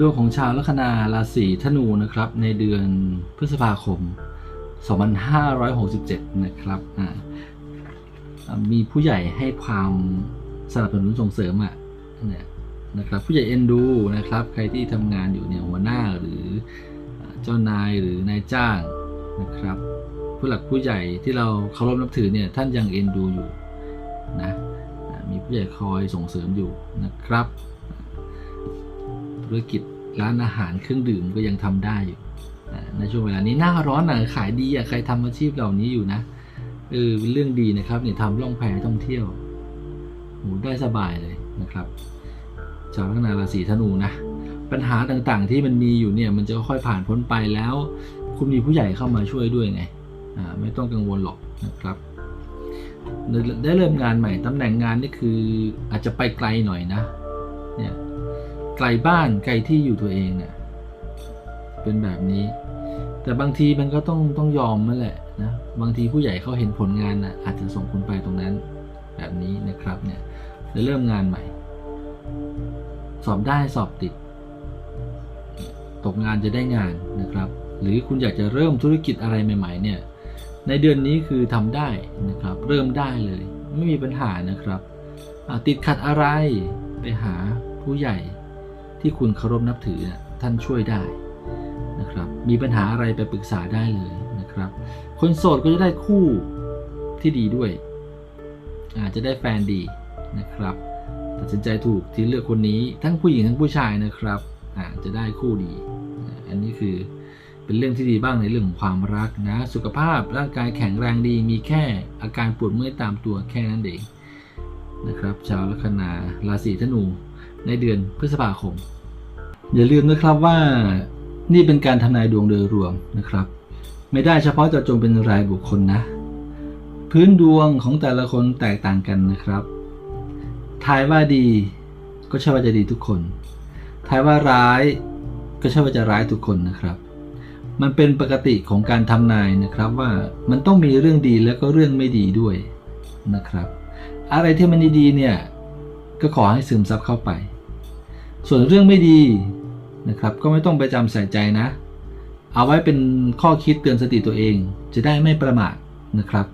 ดวงของชาวลัคนาราศีธนูนะครับ ในเดือนพฤษภาคม 2567 นะครับอ่ามีผู้ใหญ่ให้ความสนับสนุนส่งเสริมอะเนี่ยนะครับ ผู้ใหญ่เอ็นดูนะครับ ใครที่ทำงานอยู่เนี่ยหัวหน้าหรือเจ้านายหรือนายจ้างนะครับ ผู้หลักผู้ใหญ่ที่เราเคารพนับถือเนี่ยท่านยังเอ็นดูอยู่นะมีผู้ใหญ่คอยส่งเสริมอยู่นะครับ ธุรกิจร้านอาหารเครื่องดื่มก็ยังทำได้อยู่ในช่วงเวลานี้หน้าร้อนอะขายดีอะใครทำอาชีพเหล่านี้อยู่นะเออเป็นเรื่องดีนะครับเนี่ยทำล่องแพท่องเที่ยวโหได้สบายเลยนะครับชาวลัคนาราศีธนูนะปัญหาต่างๆที่มันมีอยู่เนี่ยมันจะค่อยผ่านพ้นไปแล้ว คุณมีผู้ใหญ่เข้ามาช่วยด้วยไงอ่าไม่ต้องกังวลหรอกนะครับได้เริ่มงานใหม่ตำแหน่งงานนี่คืออาจจะไปไกลหน่อยนะเนี่ย ไกลบ้านไกลที่อยู่ตัวเองเนี่ยเป็นแบบนี้ แต่บางทีมันก็ต้องต้องยอมนั่นแหละนะบางทีผู้ใหญ่เขาเห็นผลงานนะอาจจะส่งคุณไปตรงนั้น แบบนี้นะครับเนี่ยจะเริ่มงานใหม่ สอบได้สอบติด ตกงานจะได้งานนะครับ หรือคุณอยากจะเริ่มธุรกิจอะไรใหม่ ๆ เนี่ย ในเดือนนี้คือทำได้นะครับ เริ่มได้เลย ไม่มีปัญหานะครับติดขัดอะไรไปหาผู้ใหญ่ ที่คุณเคารพนับถือท่านช่วยได้นะครับ มีปัญหาอะไรไปปรึกษาได้เลยนะครับ คนโสดก็จะได้คู่ที่ดีด้วย อาจจะได้แฟนดีนะครับตัดสินใจถูกที่เลือกคนนี้ทั้งผู้หญิงทั้งผู้ชายนะครับอาจจะได้คู่ดี อันนี้คือเป็นเรื่องที่ดีบ้างในเรื่องของความรักนะ สุขภาพร่างกายแข็งแรงดีมีแค่อาการปวดเมื่อยตามตัวแค่นั้นเองนะครับ ชาวลัคนาราศีธนู ในเดือนพฤษภาคม อย่าลืมนะครับว่านี่เป็นการทำนายดวงโดยรวมนะครับ ไม่ได้เฉพาะเจาะจงเป็นรายบุคคลนะ พื้นดวงของแต่ละคนแตกต่างกันนะครับ ทายว่าดีก็ใช่ว่าจะดีทุกคน ทายว่าร้ายก็ใช่ว่าจะร้ายทุกคนนะครับ มันเป็นปกติของการทำนายนะครับว่ามันต้องมีเรื่องดีแล้วก็เรื่องไม่ดีด้วยนะครับ อะไรที่มันดีๆเนี่ยก็ขอให้ซึมซับเข้าไป ส่วนเรื่องไม่ดีนะครับ ก็ไม่ต้องไปจำใส่ใจนะ เอาไว้เป็นข้อคิดเตือนสติตัวเอง จะได้ไม่ประมาทนะครับ